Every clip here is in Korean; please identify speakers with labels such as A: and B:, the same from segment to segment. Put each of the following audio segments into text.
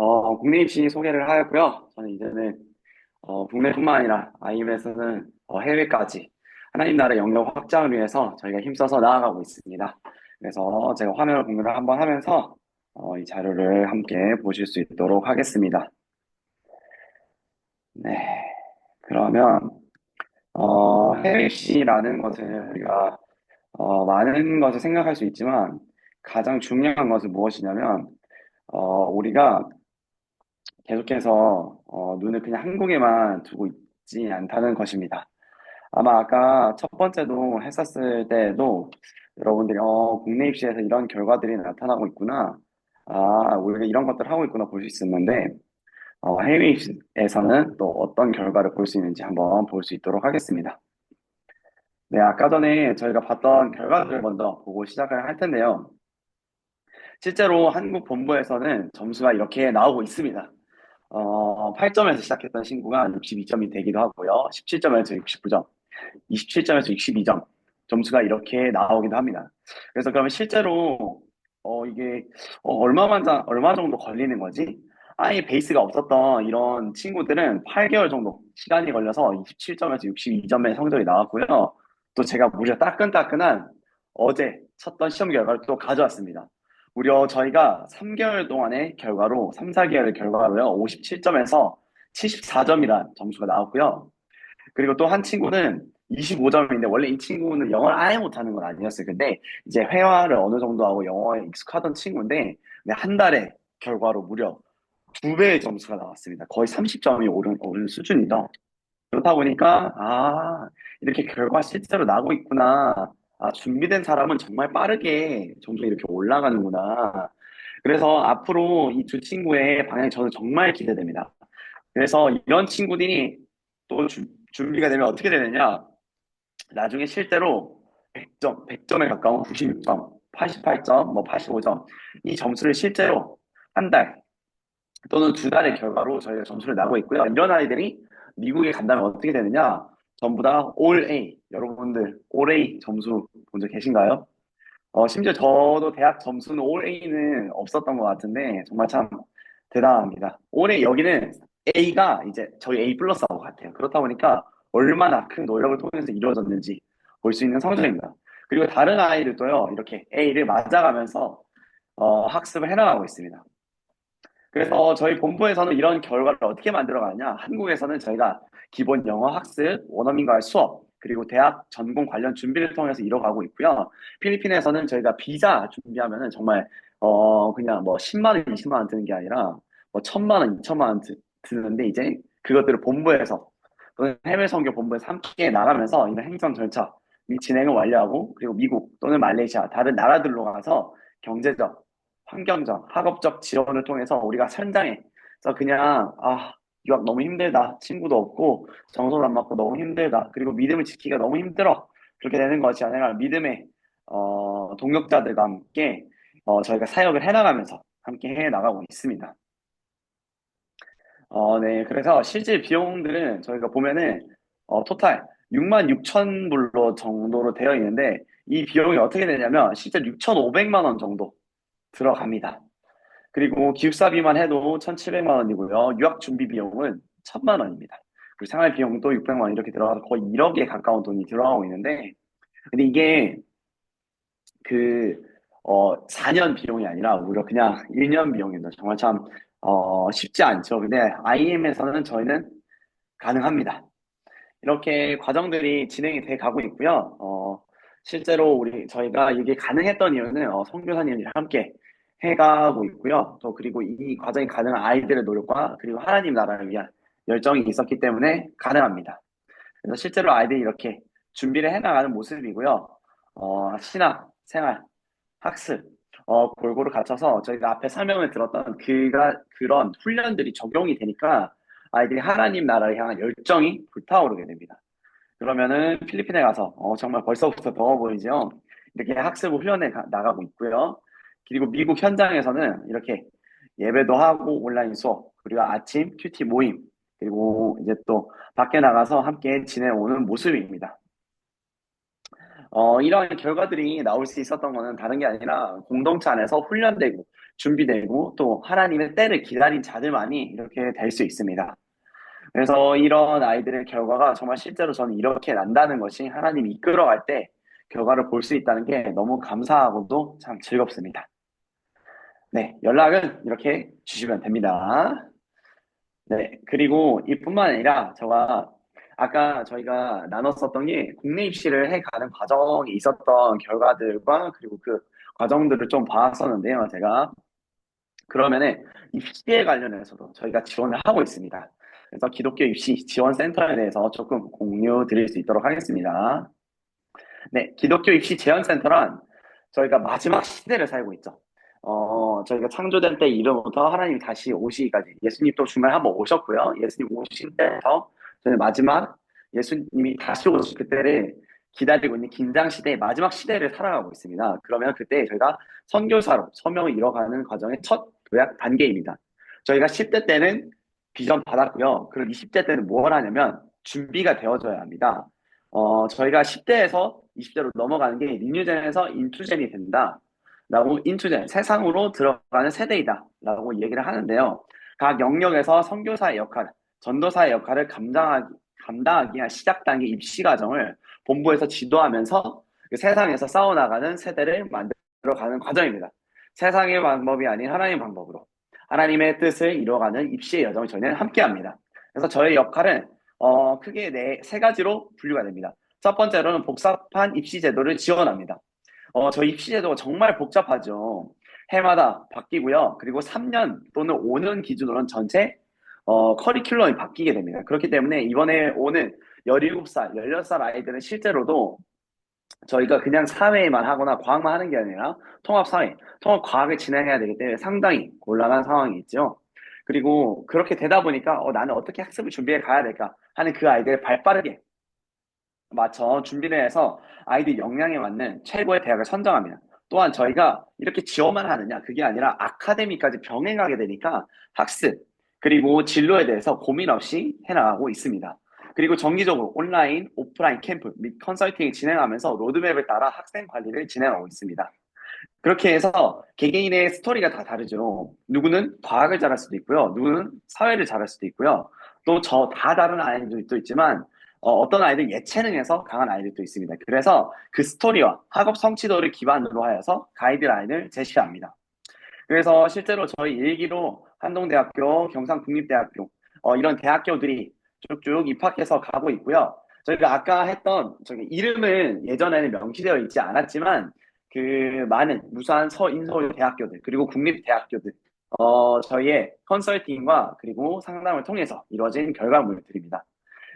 A: 어, 국내 입시 소개를 하였고요. 저는 이제는 어, 국내뿐만 아니라 IM에서는 어, 해외까지 하나님 나라 영역 확장을 위해서 저희가 힘써서 나아가고 있습니다. 그래서 제가 화면을 공유를 한번 하면서 어, 이 자료를 함께 보실 수 있도록 하겠습니다. 네, 그러면 어, 해외 입시라는 것은 우리가 어, 많은 것을 생각할 수 있지만 가장 중요한 것은 무엇이냐면 어, 우리가 계속해서 어, 눈을 그냥 한국에만 두고 있지 않다는 것입니다. 아마 아까 첫 번째도 했었을 때도 여러분들이 어, 국내 입시에서 이런 결과들이 나타나고 있구나. 아, 우리가 이런 것들을 하고 있구나 볼 수 있었는데 어, 해외 입시에서는 또 어떤 결과를 볼 수 있는지 한번 볼 수 있도록 하겠습니다. 네, 아까 전에 저희가 봤던 결과들을 먼저 보고 시작을 할 텐데요. 실제로 한국 본부에서는 점수가 이렇게 나오고 있습니다. 어, 8점에서 시작했던 친구가 62점이 되기도 하고요. 17점에서 69점, 27점에서 62점 점수가 이렇게 나오기도 합니다. 그래서 그러면 실제로 어, 이게 어, 얼마만 얼마 정도 걸리는 거지? 아예 베이스가 없었던 이런 친구들은 8개월 정도 시간이 걸려서 27점에서 62점의 성적이 나왔고요. 또 제가 무려 따끈따끈한 어제 쳤던 시험 결과를 또 가져왔습니다. 무려 저희가 3개월 동안의 결과로, 3, 4개월의 결과로요, 57점에서 74점이란 점수가 나왔고요. 그리고 또 한 친구는 25점인데, 원래 이 친구는 영어를 아예 못하는 건 아니었어요. 근데 이제 회화를 어느 정도 하고 영어에 익숙하던 친구인데, 한 달에 결과로 무려 두 배의 점수가 나왔습니다. 거의 30점이 오른, 오른 수준이죠. 그렇다 보니까, 아, 이렇게 결과 실제로 나고 있구나. 아, 준비된 사람은 정말 빠르게 점점 이렇게 올라가는구나. 그래서 앞으로 이 두 친구의 방향이 저는 정말 기대됩니다. 그래서 이런 친구들이 또 주, 준비가 되면 어떻게 되느냐. 나중에 실제로 100점, 100점에 가까운 96점, 88점, 뭐 85점. 이 점수를 실제로 한 달 또는 두 달의 결과로 저희가 점수를 나고 있고요. 이런 아이들이 미국에 간다면 어떻게 되느냐. 전부 다올 A. 여러분들 올 A 점수 본 적 계신가요? 어, 심지어 저도 대학 점수는 올 A는 없었던 것 같은데 정말 참 대단합니다. 올해 여기는 A가 이제 저희 A 플러스하고 같아요. 그렇다 보니까 얼마나 큰 노력을 통해서 이루어졌는지 볼 수 있는 성적입니다. 그리고 다른 아이들도요, 이렇게 A를 맞아가면서 어, 학습을 해나가고 있습니다. 그래서 저희 본부에서는 이런 결과를 어떻게 만들어가냐? 한국에서는 저희가 기본 영어 학습, 원어민과의 수업, 그리고 대학 전공 관련 준비를 통해서 이뤄가고 있고요. 필리핀에서는 저희가 비자 준비하면은 정말 어 그냥 뭐 10만 원, 20만 원 드는 게 아니라 뭐 1000만 원, 2천만 원 드는데 이제 그것들을 본부에서 또는 해외 선교 본부에서 함께 나가면서 이런 행정 절차 진행을 완료하고 그리고 미국 또는 말레이시아 다른 나라들로 가서 경제적, 환경적, 학업적 지원을 통해서 우리가 현장에서 그냥 아 유학 너무 힘들다. 친구도 없고 정서도 안 맞고 너무 힘들다. 그리고 믿음을 지키기가 너무 힘들어. 그렇게 되는 것이 아니라 믿음의 어, 동역자들과 함께 어, 저희가 사역을 해나가면서 함께 해나가고 있습니다. 어, 네. 그래서 실제 비용들은 저희가 보면은 어, 토탈 6만 6천 불로 정도로 되어 있는데 이 비용이 어떻게 되냐면 실제 6,500만 원 정도 들어갑니다. 그리고 기숙사비만 해도 1,700만 원이고요. 유학 준비 비용은 1,000만 원입니다. 그리고 생활 비용도 600만 원 이렇게 들어가서 거의 1억에 가까운 돈이 들어가고 있는데, 근데 이게 그, 어, 4년 비용이 아니라 오히려 그냥 1년 비용입니다. 정말 참, 어, 쉽지 않죠. 근데 IM에서는 저희는 가능합니다. 이렇게 과정들이 진행이 돼 가고 있고요. 어, 실제로 우리, 저희가 이게 가능했던 이유는, 어, 성교사님이랑 함께 해가고 있고요. 또 그리고 이 과정이 가능한 아이들의 노력과 그리고 하나님 나라를 위한 열정이 있었기 때문에 가능합니다. 그래서 실제로 아이들이 이렇게 준비를 해나가는 모습이고요. 어, 신학, 생활, 학습, 어, 골고루 갖춰서 저희가 앞에 설명을 들었던 그가, 그런 훈련들이 적용이 되니까 아이들이 하나님 나라를 향한 열정이 불타오르게 됩니다. 그러면은 필리핀에 가서 어, 정말 벌써부터 더워 보이죠? 이렇게 학습 훈련에 가, 나가고 있고요. 그리고 미국 현장에서는 이렇게 예배도 하고 온라인 수업, 그리고 아침 큐티 모임, 그리고 이제 또 밖에 나가서 함께 지내오는 모습입니다. 어, 이런 결과들이 나올 수 있었던 것은 다른 게 아니라 공동체 안에서 훈련되고 준비되고 또 하나님의 때를 기다린 자들만이 이렇게 될 수 있습니다. 그래서 이런 아이들의 결과가 정말 실제로 저는 이렇게 난다는 것이 하나님이 이끌어갈 때 결과를 볼 수 있다는 게 너무 감사하고도 참 즐겁습니다. 네, 연락은 이렇게 주시면 됩니다. 네, 그리고 이뿐만 아니라 제가 아까 저희가 나눴었던 게 국내 입시를 해가는 과정에 있었던 결과들과 그리고 그 과정들을 좀 봤었는데요, 제가. 그러면은 입시에 관련해서도 저희가 지원을 하고 있습니다. 그래서 기독교 입시 지원 센터에 대해서 조금 공유 드릴 수 있도록 하겠습니다. 네, 기독교 입시 지원 센터란 저희가 마지막 시대를 살고 있죠. 어, 저희가 창조된 때 이후부터 하나님 다시 오시기까지 예수님 또 중간에 한번 오셨고요. 예수님 오신 때부터 저희 마지막 예수님이 다시 오실 그때를 기다리고 있는 긴장 시대의 마지막 시대를 살아가고 있습니다. 그러면 그때 저희가 선교사로 서명을 이뤄가는 과정의 첫 도약 단계입니다. 저희가 10대 때는 비전 받았고요. 그리고 20대 때는 뭘 하냐면 준비가 되어져야 합니다. 어, 저희가 10대에서 20대로 넘어가는 게 리뉴젠에서 인투젠이 된다. 라고 인투젠, 세상으로 들어가는 세대이다. 라고 얘기를 하는데요. 각 영역에서 선교사의 역할, 전도사의 역할을 감당하기, 감당하기 위한 시작 단계 입시 과정을 본부에서 지도하면서 그 세상에서 싸워나가는 세대를 만들어가는 과정입니다. 세상의 방법이 아닌 하나님의 방법으로 하나님의 뜻을 이루어가는 입시의 여정을 저희는 함께합니다. 그래서 저의 역할은 어, 크게 네, 세 가지로 분류가 됩니다. 첫 번째로는 복잡한 입시 제도를 지원합니다. 어, 저 입시 제도가 정말 복잡하죠. 해마다 바뀌고요. 그리고 3년 또는 5년 기준으로는 전체 어, 커리큘럼이 바뀌게 됩니다. 그렇기 때문에 이번에 오는 17살, 16살 아이들은 실제로도 저희가 그냥 사회만 하거나 과학만 하는 게 아니라 통합사회, 통합과학을 진행해야 되기 때문에 상당히 곤란한 상황이 있죠. 그리고 그렇게 되다 보니까 어, 나는 어떻게 학습을 준비해 가야 될까 하는 그 아이들을 발빠르게 맞춰 준비를 해서 아이들 역량에 맞는 최고의 대학을 선정합니다. 또한 저희가 이렇게 지원만 하느냐 그게 아니라 아카데미까지 병행하게 되니까 학습 그리고 진로에 대해서 고민 없이 해나가고 있습니다. 그리고 정기적으로 온라인, 오프라인 캠프 및 컨설팅을 진행하면서 로드맵을 따라 학생 관리를 진행하고 있습니다. 그렇게 해서 개개인의 스토리가 다 다르죠. 누구는 과학을 잘할 수도 있고요. 누구는 사회를 잘할 수도 있고요. 또 저 다 다른 아이들도 있지만 어, 떤 아이들 예체능에서 강한 아이들도 있습니다. 그래서 그 스토리와 학업 성취도를 기반으로 하여서 가이드라인을 제시합니다. 그래서 실제로 저희 일기로 한동대학교, 경상국립대학교 어, 이런 대학교들이 쭉쭉 입학해서 가고 있고요. 저희가 아까 했던 저기 이름은 예전에는 명시되어 있지 않았지만 그 많은 무산 서인서울 대학교들 그리고 국립 대학교들 어, 저희의 컨설팅과 그리고 상담을 통해서 이루어진 결과물들입니다.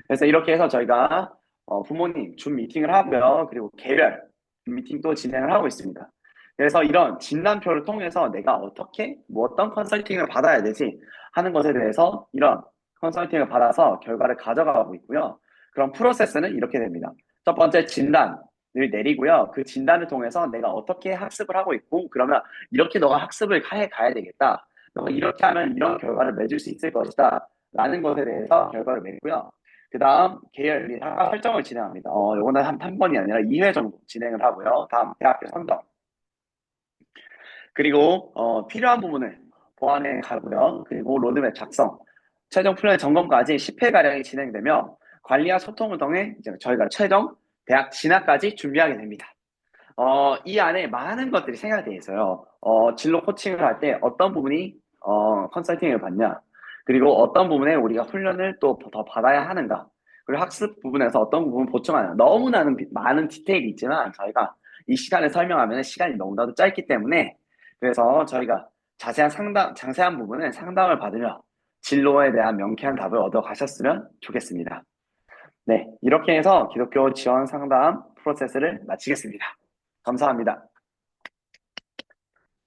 A: 그래서 이렇게 해서 저희가 어, 부모님 줌 미팅을 하고요. 그리고 개별 미팅도 진행을 하고 있습니다. 그래서 이런 진단표를 통해서 내가 어떻게 뭐 어떤 컨설팅을 받아야 되지 하는 것에 대해서 이런 컨설팅을 받아서 결과를 가져가고 있고요. 그럼 프로세스는 이렇게 됩니다. 첫 번째 진단을 내리고요. 그 진단을 통해서 내가 어떻게 학습을 하고 있고 그러면 이렇게 너가 학습을 해 가야 되겠다. 너가 이렇게 하면 이런 결과를 맺을 수 있을 것이다. 라는 것에 대해서 결과를 맺고요. 그 다음 계열 및 학과 설정을 진행합니다. 어, 요거는 한, 한 번이 아니라 2회 정도 진행을 하고요. 다음 대학교 선정. 그리고 어, 필요한 부분을 보완해 가고요. 그리고 로드맵 작성. 최종 플랜 점검까지 10회가량이 진행되며 관리와 소통을 통해 이제 저희가 최종 대학 진학까지 준비하게 됩니다. 어, 이 안에 많은 것들이 생각되어 있어요. 어, 진로 코칭을 할 때 어떤 부분이 어, 컨설팅을 받냐, 그리고 어떤 부분에 우리가 훈련을 또 더 받아야 하는가, 그리고 학습 부분에서 어떤 부분 보충하냐. 너무나는 많은 디테일이 있지만 저희가 이 시간에 설명하면 시간이 너무나도 짧기 때문에 그래서 저희가 자세한 상담, 자세한 부분은 상담을 받으며 진로에 대한 명쾌한 답을 얻어 가셨으면 좋겠습니다. 네, 이렇게 해서 기독교 지원 상담 프로세스를 마치겠습니다. 감사합니다.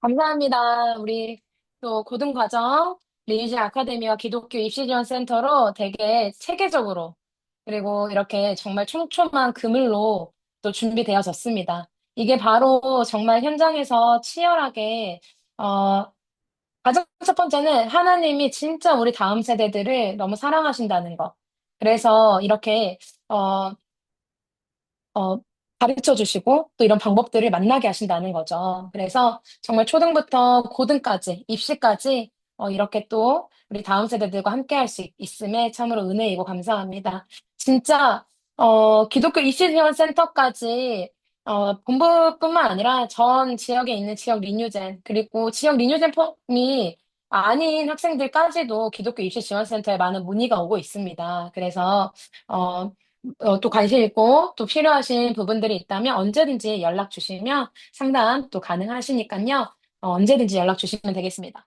B: 감사합니다. 우리 또 고등과정 리니지 아카데미와 기독교 입시지원센터로 되게 체계적으로 그리고 이렇게 정말 촘촘한 그물로 또 준비되어졌습니다. 이게 바로 정말 현장에서 치열하게 어, 가장 첫 번째는 하나님이 진짜 우리 다음 세대들을 너무 사랑하신다는 것. 그래서 이렇게, 어, 어, 가르쳐 주시고 또 이런 방법들을 만나게 하신다는 거죠. 그래서 정말 초등부터 고등까지, 입시까지 어, 이렇게 또 우리 다음 세대들과 함께 할 수 있음에 참으로 은혜이고 감사합니다. 진짜 어, 기독교 입시 지원 센터까지 어, 본부뿐만 아니라 전 지역에 있는 지역 리뉴젠 그리고 지역 리뉴젠 폼이 아닌 학생들까지도 기독교 입시 지원 센터에 많은 문의가 오고 있습니다. 그래서 어, 어, 또 관심 있고 또 필요하신 부분들이 있다면 언제든지 연락 주시면 상담 또 가능하시니까요. 어, 언제든지 연락 주시면 되겠습니다.